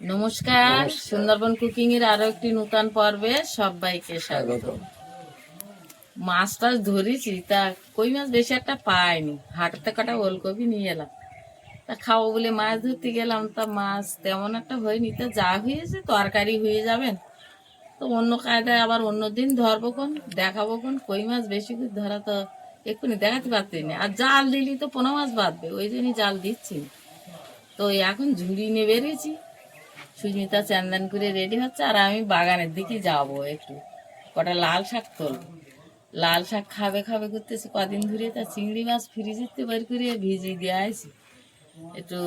নমস্কার সুন্দরবন কুকিং এর আরও একটি নতুন পর্বে সবাইকে স্বাগত। মাছ টাছ ধরেছি তা কই মাছ বেশি একটা পাইনি। হাটেতে কটা ওলকপি নিয়ে এলাম। তা খাব বলে মাছ ধরতে গেলাম তা মাছ তেমন একটা হয়নি। তা যা হয়েছে তরকারি হয়ে যাবেন তো অন্য কায়দায় আবার অন্য দিন ধরবো কোন দেখাবো কোন কই মাছ বেশি করে ধরা তো এক্ষুনি দেখাতে পারছি না। আর জাল দিলি তো পোনা মাছ বাঁধবে ওই জন্যই জাল দিচ্ছি তো এখন ঝুড়ি নিয়ে বেরিয়েছি। সুস্মিতা চান্দান করে রেডি হচ্ছে, আর আমি বাগানের দিকে যাব একটু। কটা লাল শাক তুলবো লাল শাক খাবে খাবে করতেছি কদিন ধরে, তা চিংড়ি মাছ ফ্রিজেতে বের করে ভিজিয়ে দিয়ে আইছি। একটু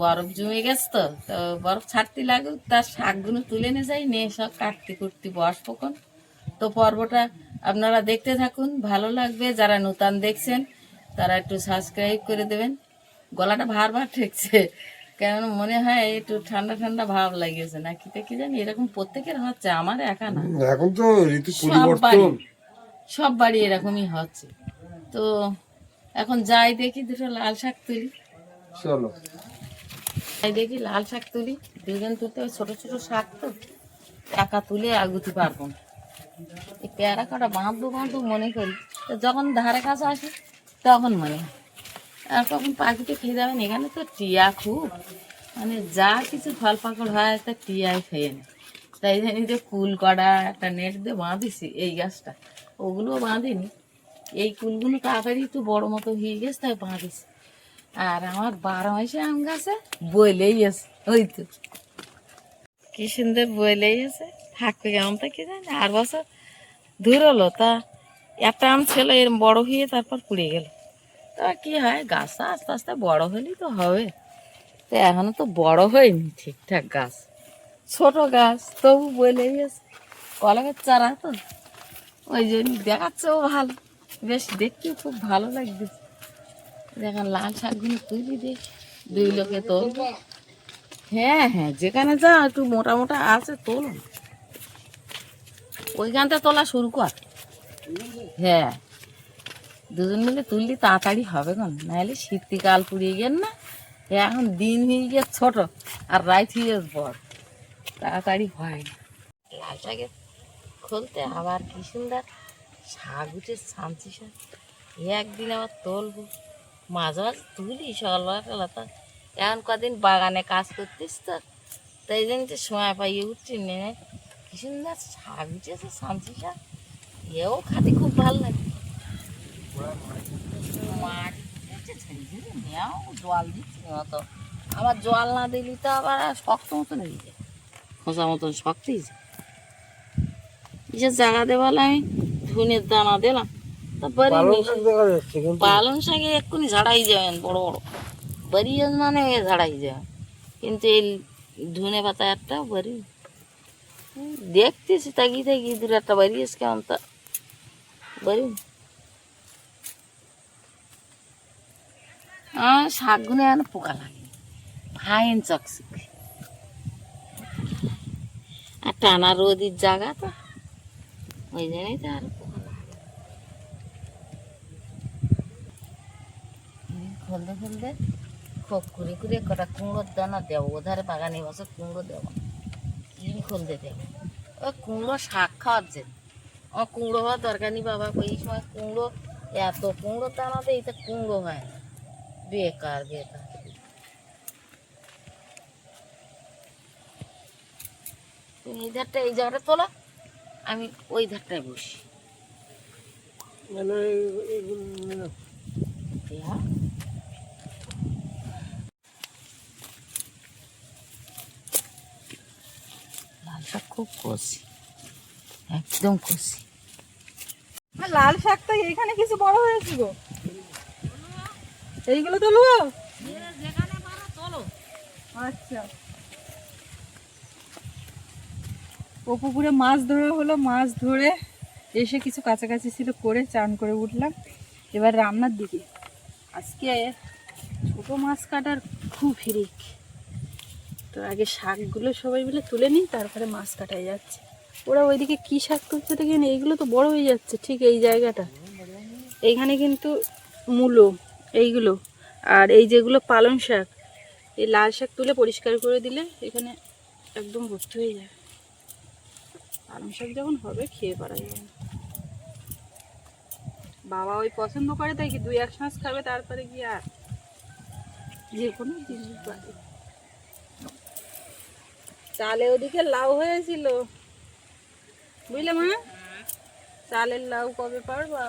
বরফ জমে গেছে তো তো বরফ ছাড়তে লাগুক তার শাকগুলো তুলে নিয়ে যাই, নিয়ে সব কাটতে কুটতে বসবো কোন তো পর্বটা আপনারা দেখতে থাকুন, ভালো লাগবে। যারা নতুন দেখছেন, তারা একটু সাবস্ক্রাইব করে দেবেন। গলাটা ভার ভার ঠেকছে। কেন মনে হয় একটু ঠান্ডা ঠান্ডা ভাব লাগিয়েছে। না কি কি জানি এরকম প্রত্যেকের হচ্ছে আমার একা না। এখন তো ঋতু সব বাড়ি পরিবর্তন সব বাড়ি এরকমই হচ্ছে। তো এখন যাই দেখি দুটো লাল শাক তুলি। চলো। যাই দেখি লাল শাক তুলি। দুজন তুলতে ছোট ছোট শাক তো। একা তুলে আগুতে পারব। এই পেয়ারা কটা বাঁধবো বাঁধবো মনে করি। তো যখন ধারে কাছে আসি তখন মনে হয়। আর কখন পাখিতে খেয়ে যাবেন, এখানে তো টিয়া খুব। মানে যা কিছু ফল পাকড় হয়, তা টিয়াই খেয়ে নেয়। তাই জানি যে কুল কড়া, একটা নেট দিয়ে বাঁধিছি এই গাছটা, ওগুলোও বাঁধিনি। এই কুলগুলো তাড়াতাড়ি একটু বড় মতো হয়ে গেছে, তাই বাঁধিছি। আর আমার বারো মাসে আম গাছে বইলেই আছে, ওই তো। কি সুন্দর বইলেই আছে। থাকবে তা কি জানি, আর বছর ধুরলো তা একটা আম ছিল এর বড় হয়ে তারপর পুড়ে গেল। তা কি হয়? গাছটা আস্তে আস্তে বড় হলেই তো হবে। তো এখনও তো বড় হয়নি ঠিকঠাক গাছ। ছোট গাছ, তবু বলে আছে কলমের চারা তো। ওই জন্য দেখাচ্ছেও ভালো। বেশ দেখতেও খুব ভালো লাগছে। দেখেন লাল শাকগুলো তুলি দেখ দুই লোকে তোল। হ্যাঁ হ্যাঁ যেখানে যা একটু মোটা মোটা আছে তোলুন ওইখানটা তোলা শুরু কর। হ্যাঁ। দুজন মিলে তুললি, তাড়াতাড়ি হবে কোন? নাহলে শীতকাল পুড়িয়ে গেল না? এখন দিন হয়ে গিয়ে ছোট, আর রাত হয়ে বড়। তাড়াতাড়ি হয় না। লাল শাকের খুলতে আবার কি সুন্দর? শাক উঠে শান্তি শাক। একদিন আবার তুলবো। মাঝে মাঝে তুলি সকালবেলা তা এখন কদিন বাগানে কাজ করতিস তো? তাই জন্য তো সময় পাইয়ে উঠছি নে। কি সুন্দর শাক উঠেছে শান্তি শাক। এও খাতে খুব ভালো লাগে মাটি উঠেছে ছেড়ে ছেড়ে নেও জল দিচ্ছি মতো আবার জল না দিলি তো আবার শক্ত মতন হয়ে যায় খোঁচা মতন শক্ত হয়ে যায় কিসের জায়গা দেওয়ালে আমি ধুনের দানা দিলাম তারপরে পালং শাক দেখা যাচ্ছে কিন্তু পালং শাকে এক্ষুনি ঝাড়াই যাবেন বড় বড় বাড়িয়ে মানে ঝাড়াই যাবেন কিন্তু এই ধনে পাতা একটা বাড়ি দেখতেছি তাকিয়ে থাকি দূর একটা বাড়িয়েছে কেমন তা বাড়ি শাকগুলো এখন পোকা লাগে। ফাইন চকচকে। আর টানা রোদির জায়গা তো। ওই জন্যই তো আর পোকা লাগে। খুলতে খুলতে খুব ঘুরে ঘুরে কটা কুমড়োর দানা দেবো। ওধারে বাগানে বসে কুমড়ো দেবো। কি খুলতে দেবো? ওই কুমড়ো শাক খাওয়ার জন্য। আমার কুমড়ো হওয়ার দরকার নেই বাবা। এই সময় কুমড়ো, এত কুমড়ো দানা দেয় তা কুমড়ো হয় না। বেকার বেকার। তুমি এই ধারটা এই জায়গাটা তোলো আমি ওই ধারটায় বসি। মানে দেয়া লাল শাক খুব কষি একদম আর লাল শাকটা এইখানে কিছু বড় হয়েছে গো। এইগুলো তো লুয়ো যেখানে পারো তোলো। আচ্ছা। ও পুকুরে মাছ ধরা হলো মাছ ধরে এসে কিছু কাছাকাছি ছিল করে চান করে উঠলাম। এবার রান্নার দিকে। আজকে ছোট মাছ কাটার খুব হিরিক। তো আগে শাকগুলো সবাই মিলে তুলে নিই তারপরে মাছ কাটাই যাচ্ছে। ওরা ওইদিকে কী শাক তুলছে দেখেন এইগুলো তো বড় হয়ে যাচ্ছে ঠিক এই জায়গাটা। এইখানে কিন্তু মূলো এইগুলো। আর এই যেগুলো পালং শাক এই লাল শাক তুলে পরিষ্কার করে দিলে এখানে একদম ভর্তি হয়ে যায়। পালং শাক যখন হবে খেয়ে পারা যাবে। বাবা ওই পছন্দ করে তাই কি দুই এক মাস খাবে তারপরে গিয়ে আর? যে কোনো জিনিস বাড়ে চালে ওদিকে লাউ হয়েছিল। বুঝলে মা? চালের লাউ কবে পারবা?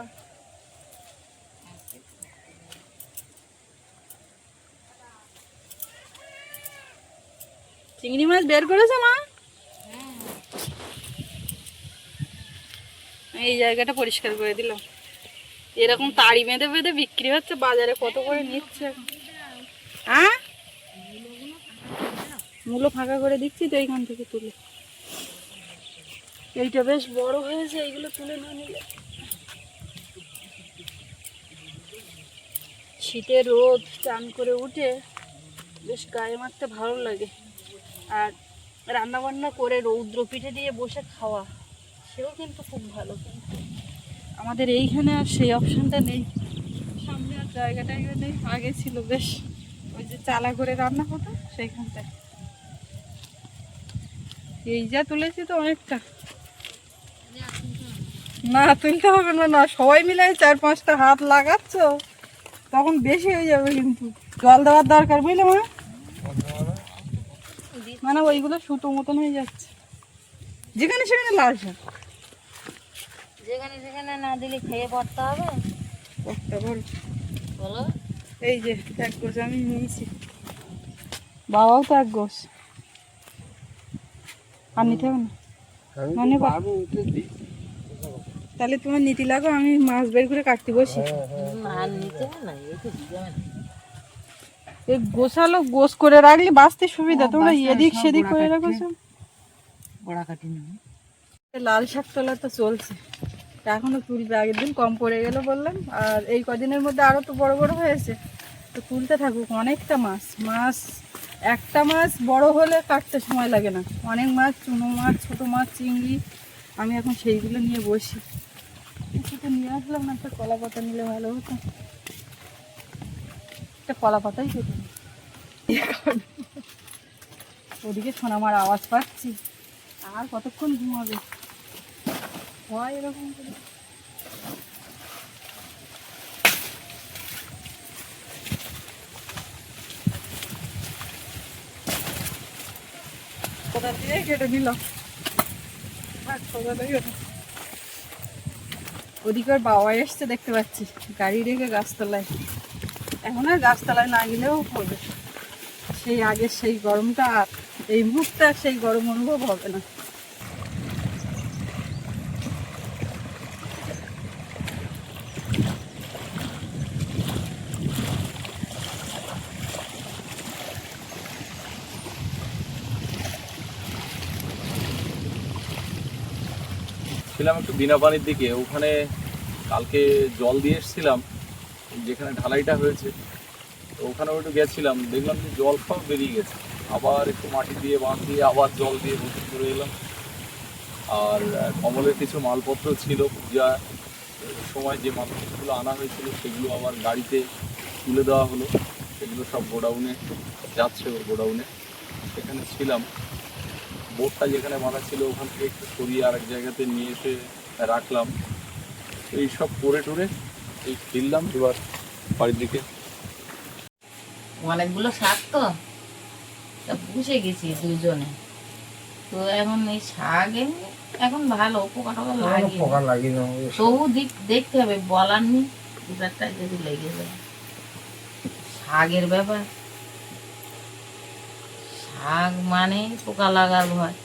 চিংড়ি মাছ বের করেছ, মা? এই জায়গাটা পরিষ্কার করে দিলাম এরকম তাড়ি বেঁধে বেঁধে বিক্রি হচ্ছে, বাজারে কত করে নিচ্ছে? হ্যাঁ মূলো ফাঁকা করে দিচ্ছি তো এইখান থেকে তুলে। এইটা বেশ বড় হয়েছে, এইগুলো তুলে না নিলে। শীতের রোদ, চান করে উঠে বেশ গায়ে মারতে ভালো লাগে। আর রান্না বান্না করে রৌদ্র পিঠে দিয়ে বসে খাওয়া, সেও কিন্তু খুব ভালো। কিন্তু আমাদের এইখানে আর সেই অপশানটা নেই। সামনে আর জায়গাটা নেই, আগে ছিল বেশ। ওই যে চালা করে রান্না হতো সেইখানটায়। এই যা তুলেছি তো অনেকটা। না তুলতে হবে না না, সবাই মিলে চার পাঁচটা হাত লাগাচ্ছ, তখন বেশি হয়ে যাবে কিন্তু। জল দেওয়ার দরকার বুঝলে মা? মানে ওইগুলো সুতো মতন হয়ে যাচ্ছে। যেখানে সেখানে লাল শাক। যেখানে সেখানে না দিলে খেয়ে পড়তে হবে। একটা বড় বলো। এই যে এক গোছ আমি নিয়েছি। বাবাও তো এক গোছ আর নিতে হবে না। মানে বা- উঠে দিই তাহলে তোমার নীতি লাগো আমি মাছ বের করে কাটতে বসি। আর নিতে হবে না এই তো দিতে হবে না। এই গোছালো গোছ করে রাখলে বাঁচতে সুবিধা। তোমরা এদিক সেদিক করে রাখো গোড়া কাটি লাল শাক তোলা তো চলছে। এখনও তুলবে আগের দিন কম পড়ে গেল বললাম। আর এই কদিনের মধ্যে আরও তো বড় বড় হয়েছে। তো তুলতে থাকুক অনেকটা মাছ। মাছ একটা মাছ বড় হলে কাটতে সময় লাগে না। অনেক মাছ চুনো মাছ ছোট মাছ চিংড়ি আমি এখন সেইগুলো নিয়ে বসি। কিছু তো নিয়ে আসলাম না একটা কলা পাতা নিলে ভালো হতো। একটা কলা পাতাই কেটে। ওদিকে সোনামার আওয়াজ পাচ্ছি। আর কতক্ষণ ঘুমাবে? হয় এরকম করে। কোথা কেটে নিল? ওদিকে বাবা এসছে দেখতে পাচ্ছি। গাড়ি রেখে গাছতলায়। এখন আর গাছতলায় না গেলেও হবে। সেই আগের সেই গরমটা আর এই মুহূর্তে সেই গরম অনুভব হবে না। ছিলাম একটু বিনা পানির দিকে, ওখানে কালকে জল দিয়ে এসেছিলাম। যেখানে ঢালাইটা হয়েছে, তো ওখানেও একটু গেছিলাম, দেখলাম যে জল সব বেরিয়ে গেছে। আবার একটু মাটি দিয়ে বাঁধ দিয়ে, আবার জল দিয়ে ভর্তি করে এলাম। আর কমলের কিছু মালপত্র ছিল, পূজা সময় যে মালপত্রগুলো আনা হয়েছিল, সেগুলো আবার গাড়িতে তুলে দেওয়া হলো। সেগুলো সব গোডাউনে যাচ্ছে ওর গোডাউনে। সেখানে ছিলাম। বোটটা যেখানে বাঁধা ছিল, ওখান থেকে একটু সরিয়ে আরেক জায়গাতে নিয়ে এসে রাখলাম। তো এই সব করে টরে এই ফিরলাম এবার বাড়ির দিকে। অনেকগুলো শাক তো? তা বুঝে গেছি দুজনে। তো এখন এই শাক এমনি এখন ভালো পোকা টোকা লাগে পোকা লাগি না তবু দেখতে হবে বলার নেই দুটারটা যদি লেগে যায়। শাকের ব্যাপার। শাক মানে পোকা লাগার ভয়।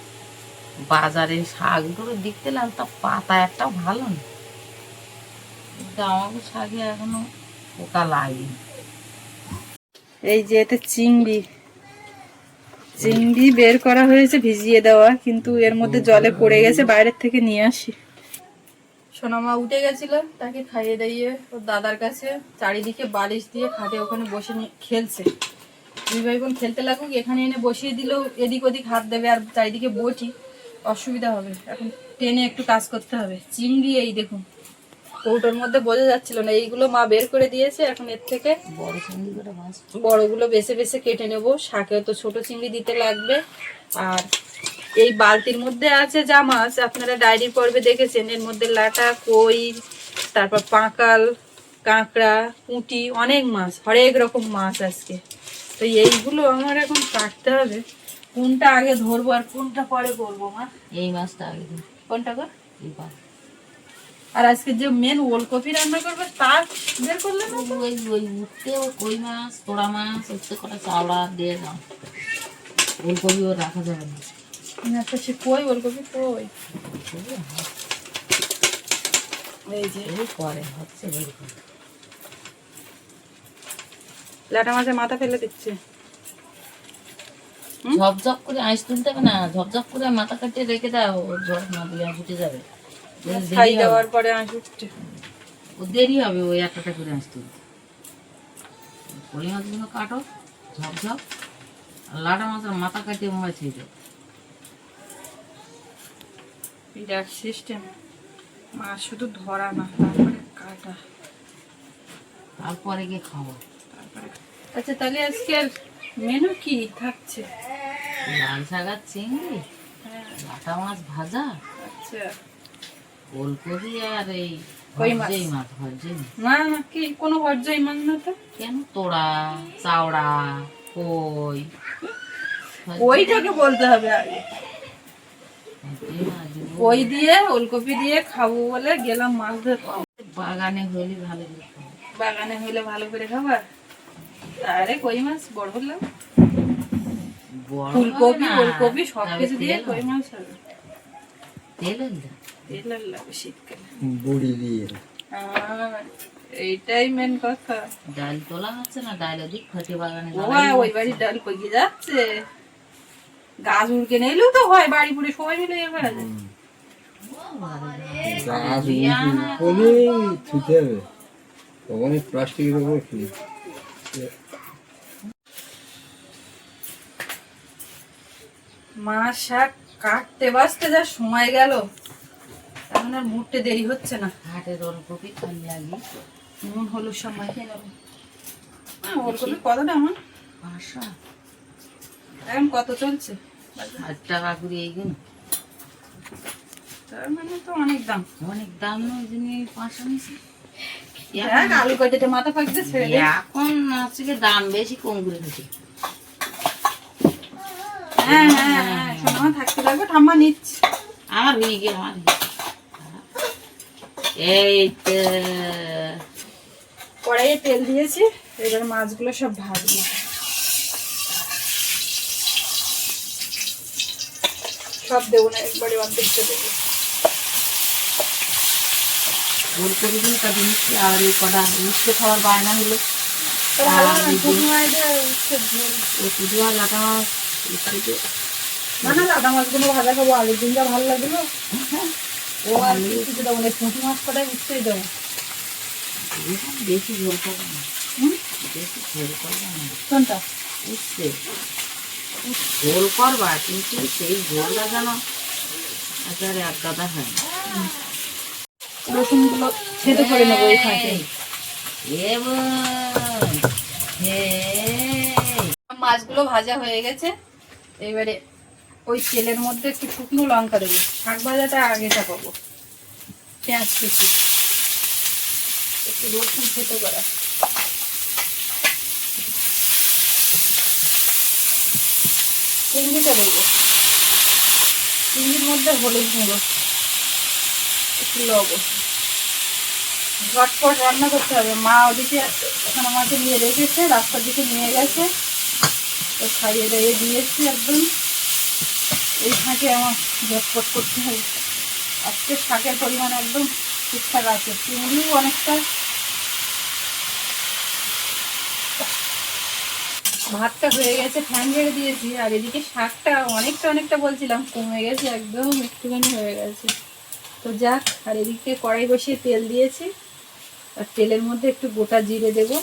বাজারে শাকগুলো দেখতে তা পাতা একটা ভালো না। কিন্তু আমাকে শাকে এখনও পোকা লাগেনি। এই যে এতে চিংড়ি। চিংড়ি বের করা হয়েছে ভিজিয়ে দেওয়া কিন্তু এর মধ্যে জলে পড়ে গেছে বাইরের থেকে নিয়ে আসি। সোনামা উঠে গেছিল তাকে খাইয়ে দাইয়ে ওর দাদার কাছে চারিদিকে বালিশ দিয়ে খাটে ওখানে বসে খেলছে। দুই ভাই বোন খেলতে লাগুক এখানে এনে বসিয়ে দিলেও এদিক ওদিক হাত দেবে আর চারিদিকে বটি অসুবিধা হবে। এখন টেনে একটু কাজ করতে হবে। চিংড়ি এই দেখুন। কৌটোর মধ্যে বোঝা যাচ্ছিল না এইগুলো মা বের করে দিয়েছে এখন এর থেকে করে বড়গুলো বেছে বেছে কেটে নেব। শাকে তো ছোট চিংড়ি দিতে লাগবে। আর এই বালতির মধ্যে আছে যা মাছ আপনারা ডায়েরি পর্বে দেখেছেন এর মধ্যে লাটা কই তারপর পাঁকাল কাঁকড়া পুঁটি অনেক মাছ হরেক রকম মাছ আজকে। তো এইগুলো আমার এখন কাটতে হবে। কোনটা আগে ধরবো আর কোনটা পরে করব মা? এই মাছটা আগে কোনটা গো? এই। আর আজকে যে মেন ওলকপি রান্না করবে তার বের করলে না ওই ওই উঠতে কই মাছ তোড়া মাছ উঠতে কটা চাওড়া দিয়ে দাও। ফুলকপিও রাখা যাবে না। না তো সে কই ওলকপি কই? এই যে। এই করে হচ্ছে লাটা মাছের মাথা ফেলে দিচ্ছে। ঝপঝপ করে আইস তুলতে হবে না ঝপঝপ করে মাথা কাটিয়ে রেখে দাও ও ঝড় না দিয়ে ফুটে যাবে। খাই দেওয়ার পরে আঁশ উঠছে ও দেরি হবে ওই একটা করে তুলতে কলি মাছগুলো কাটো ঝপঝপ আর লাটা মাছের মাথা কাটিয়ে মনে ছেড়ে দাও। বিরাট সিস্টেম মাছ শুধু ধরা না তারপরে কাটা। তারপরে গিয়ে খাব তারপরে আচ্ছা তাহলে আজকে আর মেনু কি থাকছে? লাল শাকার চিংড়ি হ্যাঁ। লাটা মাছ ভাজা। আচ্ছা। ফুলকপি আর এই কই মাছ। মাছ না কি কোনো মান না তো? কেন? তোড়া চাওড়া কই। বলতে হবে আগে। দিয়ে ওলকপি দিয়ে খাব বলে গেলাম মাছ ধরতে বাগানে হলে ভালো করে বাগানে হইলে ভালো করে খাবার আরে কই মাছ বড় হলাম। ফুলকপি ওলকপি সব কিছু দিয়ে কই মাছ হবে? শীতকালে বড়ি দিয়ে এইটাই মেন কথা ডাল তোলা হচ্ছে না ডাল ওদিক খটে বাগানে ওই বাড়ির ডাল কই যাচ্ছে গাছ উড়কে নিলেও তো হয় বাড়ি পুড়ে সবাই মিলে এ করা যায় গাছ উপরে ছুটে হবে তখন প্লাস্টিকের উপরে খেয়ে মাছ শাক কাটতে বাঁচতে যা সময় গেল এখন আর মুহূর্তে দেরি হচ্ছে না। হাটের ওলকপি খালি লাগি। নুন হলুদ সব মাখিয়ে নেব। হ্যাঁ, ওলকপি কতটা আমার পাঁচশো। এখন কত চলছে? ষাট টাকা করে এইগুলো। তার মানে তো অনেক দাম। অনেক দাম নয় যিনি পাঁচশো আলু কেটেতে মাথা ছেড়ে এখন আজকে দাম বেশি কম করে দিচ্ছে হ্যাঁ হ্যাঁ হ্যাঁ। শোনো থাকতে লাগবে ঠাম্মা নিচ্ছে। আমার হয়ে গেল আমার এই কড়াইয়ে তেল দিয়েছি এবার মাছগুলো সব ভাজবো। সব দেবো না একবারে অর্ধেকটা দেবো। ফুলকপি দিন নিচ্ছি আর এই কটা উচ্ছে খাওয়ার বায়না হলো। তো উচ্ছে ঝোল। ও কুদুয়া লাটা উচ্ছে না না লাদা মাছগুলো ভাজা খাব ভালো লাগল ও আর কিছু দেবো না পুঁটি মাছ কটাই উঠতেই দেবো। বেশি ঝোল করব না। হুম? বেশি ঝোল করব না। কোনটা? উচ্ছে। ঝোল করবা কিন্তু সেই ঝোলটা যেন একেবারে এক গাদা হয় না। রসুনগুলো ছেদে করে নেব এই ফাঁকে এ বোন, মাছগুলো ভাজা হয়ে গেছে। এবারে ওই তেলের মধ্যে একটু শুকনো লঙ্কা দেবো। শাক ভাজাটা আগে চাপাবো পেঁয়াজ কুচি। একটু রসুন খেতে করা। চিংড়িটা দেবো। চিংড়ির মধ্যে হলুদ গুঁড়ো। একটু লবণ। ঝটপট রান্না করতে হবে। মা ওদিকে ওখানে আমাকে নিয়ে রেখেছে, রাস্তার দিকে নিয়ে গেছে। তো খাইয়ে দাইয়ে দিয়েছি একদম। এই ফাঁকে আমার ঝটপট করতে হবে। আজকে শাকের পরিমাণ একদম ঠিকঠাক আছে। চিংড়িও অনেকটা। ভাতটা হয়ে গেছে, ফ্যান ঝেড়ে দিয়েছি। আর এদিকে শাকটা অনেকটা অনেকটা বলছিলাম, কমে গেছে, একদম একটুখানি হয়ে গেছে। তো যাক, আর এদিকে কড়াই বসিয়ে তেল দিয়েছি। আর তেলের মধ্যে একটু গোটা জিরে দেবো।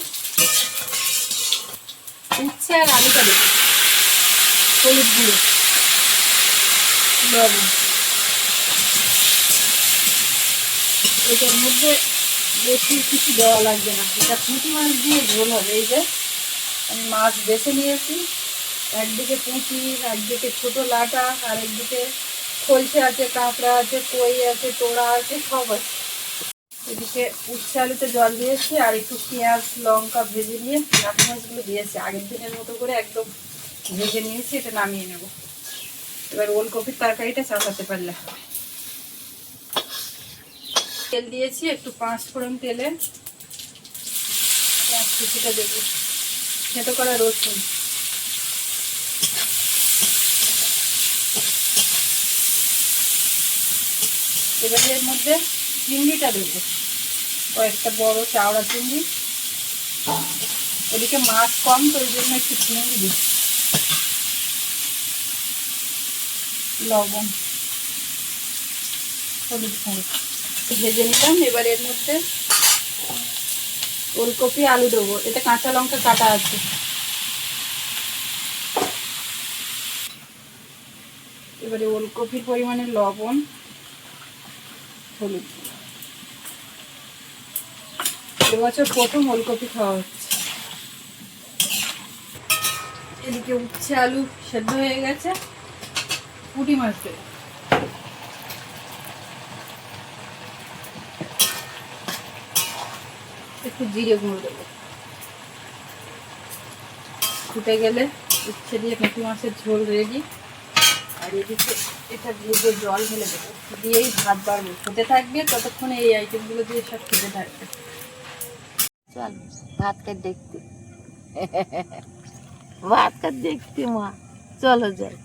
উচ্ছে আর আলুটা দেবো। হলুদ গুঁড়ো। লবণ এটার মধ্যে বেশি কিছু দেওয়া লাগবে না। এটা পুঁটি মাছ দিয়ে ঝোল হবে, এই যে আমি মাছ বেছে নিয়েছি। একদিকে পুঁটি, একদিকে ছোট লাটা, আর একদিকে খলসে আছে, কাঁকড়া আছে, কই আছে, তোড়া আছে, সব আছে। এদিকে উচ্ছে আলুতে জল দিয়েছি, আর একটু পেঁয়াজ, লঙ্কা ভেজে নিয়ে কাঁচা মাছগুলো দিয়েছি। আগের দিনের মতো করে একদম ভেজে নিয়েছি, এটা নামিয়ে নেব। এবার ওলকপির তরকারিটা চাপাতে পারলে। তেল দিয়েছি, একটু পাঁচ ফোড়ন তেলে। পেঁয়াজ কুচিটা দেবো। খেতে করা রসুন। এবারে এর মধ্যে চিংড়িটা দেবো। কয়েকটা বড় চাওড়া চিংড়ি। ওদিকে মাছ কম, তো ওই জন্য একটু চিংড়ি দিই লবণ, হলুদ গুঁড়ো ভেজে নিলাম, এবার এর মধ্যে ওলকপি, আলু দেবো। এতে কাঁচা লঙ্কা কাটা আছে। এবারে ওলকপির পরিমাণে লবণ, হলুদ। এবছর প্রথম ওলকপি খাওয়া হচ্ছে। এদিকে উচ্ছে আলু সেদ্ধ হয়ে গেছে। পুঁটি মাছ দেবো একটু জিরে গুঁড়ো দেবো। ফুটে গেলে উচ্ছে দিয়ে পুঁটি মাছের ঝোল রেডি। আর এদিকে এটা দিয়ে জল ঢেলে দেবো দিয়েই ভাত বাড়বো। ফুটে থাকবে, ততক্ষণে এই আইটেমগুলো দিয়ে সব ফুটে থাকবে। চল, ভাত খাই দেখতে। ভাত খাই দেখতে, মা। চলো, যাই।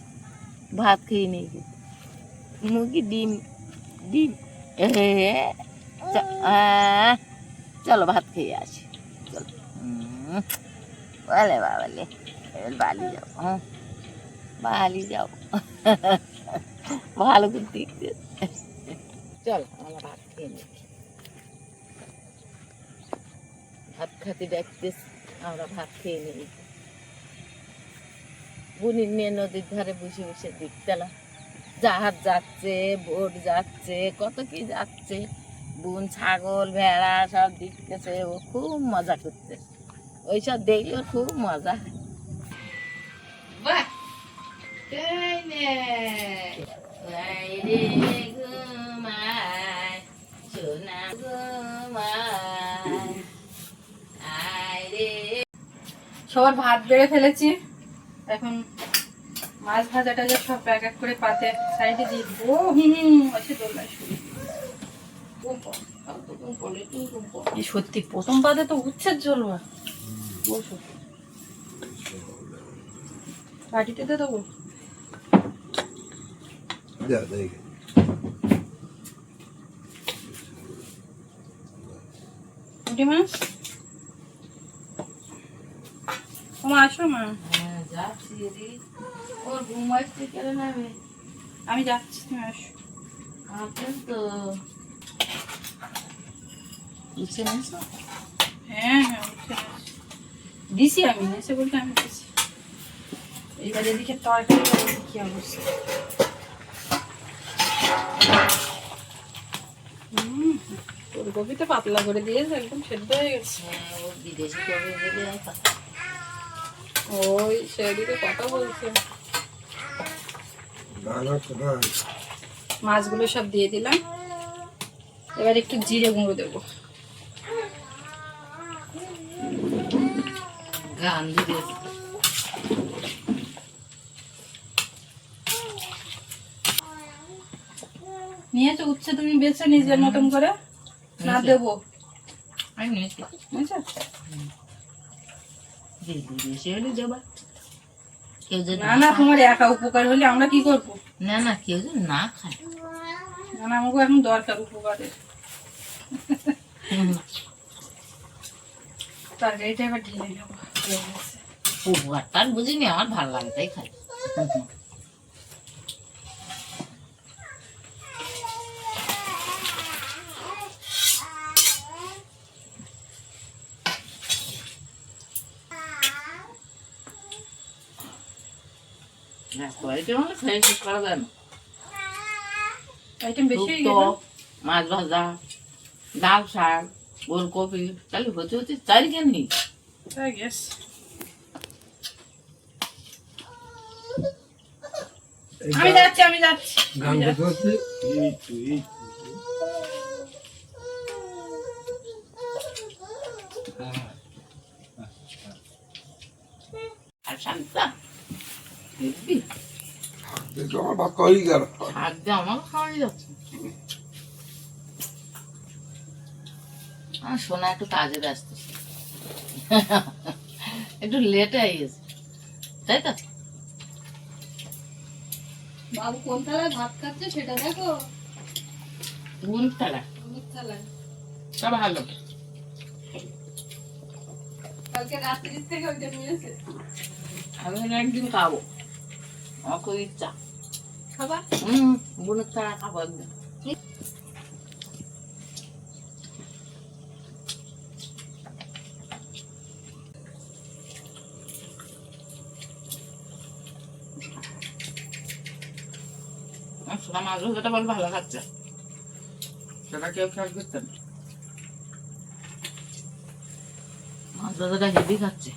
ভাত খেয়ে নেই। মুরগি ডিম ডিম চলো ভাত খেয়ে আসি। চলো। বলে বাবালে এবার বালি যাও হুম, বালি যাও। ভালো করে দেখতে। চল আমরা ভাত খেয়ে নিই। ভাত খাতে দেখতেস আমরা ভাত খেয়ে নিই। বুনির নিয়ে নদীর ধারে বসে বসে দেখতেলাম জাহাজ যাচ্ছে বোট যাচ্ছে কত কি যাচ্ছে। বোন ছাগল ভেড়া সব দেখতেছে ও খুব মজা করতে ওইসব দেখলে ওর খুব মজা ঘুমায়, সোনা ঘুমায়, সবার ভাত বেড়ে ফেলেছি। এখন মাছ ভাজা টাজা সব এক এক করে পাতে সাইডে দিয়ে দেবো। হুম হুম আছে শুরু এই সত্যি প্রথম পাতে তো উচ্ছের জ্বলবা বসো। বাটিতে তো দেবো? যা মাছ? ও মা আসো মা। হ্যাঁ, যাচ্ছি রে। ওর ঘুম আসছে কেন নামে আমি? যাচ্ছি তুমি আসো। আপনার তো। বুঝছে না হ্যাঁ হ্যাঁ উঠে দিছি আমি এসে বলতে আমি দিছি। এবার এদিকে তরকারি কি অবস্থা। হুম, ফুলকপিটা পাতলা করে দিয়েছে একদম সেদ্ধ হয়ে গেছে। হ্যাঁ, বিদেশি কবে গেলে ওই সেদিকে কথা বলছে। মাছগুলো সব দিয়ে দিলাম। এবার একটু জিরে গুঁড়ো দেবো। গান নিয়েছো উচ্ছে তুমি বেছে নিজের মতন করে? না দেবো। আমি নিয়েছি। বুঝছ দিদি বেশি হলে দেবা কেউ যদি না না তোমার একা উপকার হলে আমরা কি করব? না না কেউ যদি না খায়। না না আমাকে এখন দরকার উপকারের তরকারিটা এবার ঢেলে নেব। হয়ে গেছে। উপকারটা আর বুঝিনি আমার ভালো লাগে তাই খাই। মানে খেয়ে শেষ করা যায় না। আইটেম বেশি হয়ে গেল মাছ ভাজা ডাল শাক ওলকপি তাহলে হতে হতে চারি কেন আমি যাচ্ছি আমি যাচ্ছি। আর দেখো আমার ভাত গেল। শাক দিয়ে আমার খাওয়াই যাচ্ছে। আমার সোনা একটু কাজে ব্যস্ত একটু লেটে গেছে। তাই তো? বাবু কোন থালায় ভাত খাচ্ছে সেটা দেখো। থালায় সব ভালো। কালকে রাত্রির থেকে ওইটা নিয়েছে। আমি একদিন খাব। আমার খুব ইচ্ছা খাবার হুম বুনের ছাড়া খাব একদিন আমার মাছ ভাজাটা বল ভালো খাচ্ছে সেটা কেউ খেয়াল করতেন মাছ ভাজাটা হেভি খাচ্ছে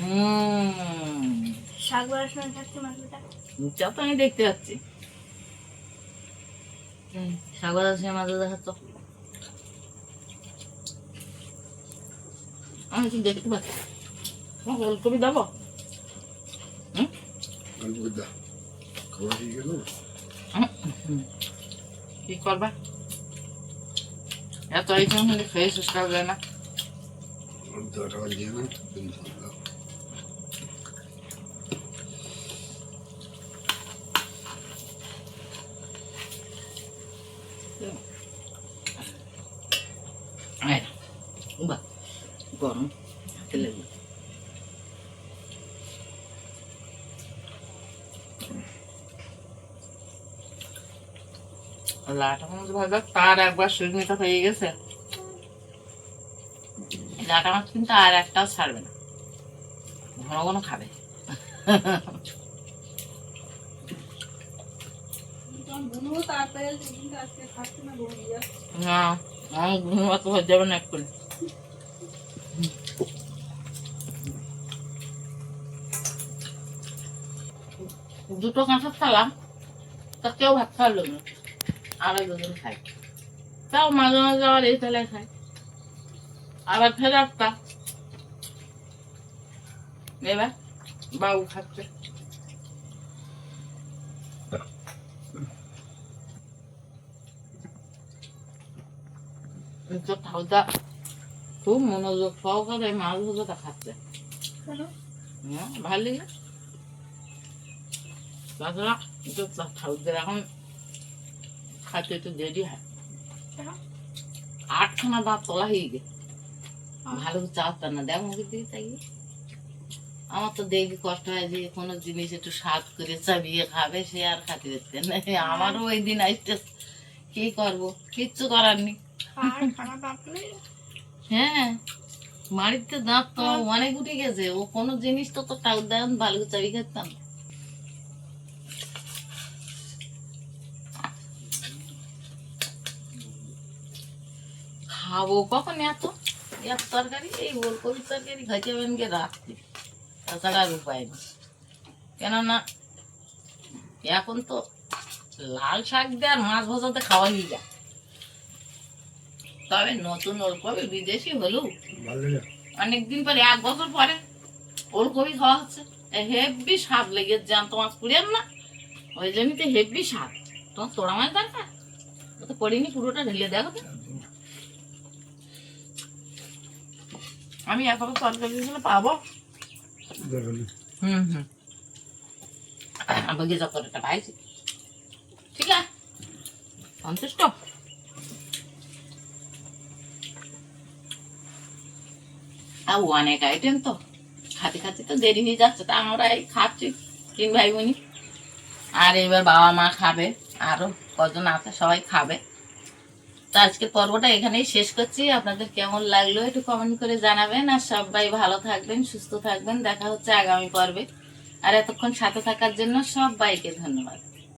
হুম শাক বাড়ার সময় থাকছে আমি দেখতে পাচ্ছি। দেখাচ্ছ আমি দেখতে পাচ্ছি। দেবো? কি করবা? এত আইটেম হলে খেয়ে শেষ করা যায় না দশ টাকা দিয়ে না তিনশো টাকা আয় বা গরম হাতে লেগে লাটা মাছ ভাজা তার একবার সুস্মিতা হয়ে গেছে। লাটা মাছ কিন্তু আর একটাও ছাড়বে না। ঘন ঘন খাবে। না যাচ্ছে না হয়ে যাবে না এক্ষুনি। দুটো কাঁচা খালাম তা কেউ ভাত খাওয়ালো না। আড়াই দুজন খাই। তাও মাঝে মাঝে আবার এই তেলায় খাই। আবার ফের একটা এবার বাবু খাচ্ছে। খুব মনোযোগ সহকারে মাছ ভাজাটা খাচ্ছে। হ্যাঁ, ভালো তাছাড়া তো এখন খাতে একটু দেরি হয়। আটখানা দাঁত তোলা হয়ে গে ভালো করে না দেখ দিকে তাই। আমার তো দেখি কষ্ট হয় যে কোনো জিনিস একটু স্বাদ করে চাবিয়ে খাবে সে আর খাতে দিচ্ছে না। আমারও ওই দিন আসতে কি করব? কিচ্ছু করার নেই। পাকলে হ্যাঁ বাড়িতে দাঁত তো অনেক উঠে গেছে। ও কোনো জিনিস তো তো টাউর দেন ভালো চাবি খেতাম। খাব। কখন এত? এত তরকারি? এই ওলকপির তরকারি খাইতে হবেন গিয়ে রাত্রি? তাছাড়া আর উপায় নেই। কেননা এখন তো লাল শাক দিয়ে আর মাছ ভাজাতে খাওয়া নিয়ে যায়। তবে নতুন ওলকপি বিদেশি হলেও অনেকদিন পরে এক বছর পরে ওলকপি খাওয়া হচ্ছে। হেভি স্বাদ লেগে জ্যান্ত মাছ পুড়িয়ার না? ওই জন্যতে হেভি স্বাদ। তোমার তোড়া মাছ দরকার? ও তো পড়িনি পুরোটা ঢেলে দেখো তো। আমি একবার তরকারি দিয়েছিল পাবো। হুম হুম। আমাকে যত পাইছি। ঠিক আছে? সন্তুষ্ট? আর অনেক আইটেম তো। খাতে খাতে তো দেরি হয়ে যাচ্ছে তা আমরা এই খাচ্ছি তিন ভাই বোনই। আর এবার বাবা মা খাবে আরও কজন আছে সবাই খাবে। তো আজকে পর্বটা এখানেই শেষ করছি। আপনাদের কেমন লাগল একটু কমেন্ট করে জানাবেন। আর সবাই ভালো থাকবেন, সুস্থ থাকবেন। দেখা হচ্ছে আগামী পর্বে। আর এতক্ষণ সাথে থাকার জন্য সবাইকে ধন্যবাদ।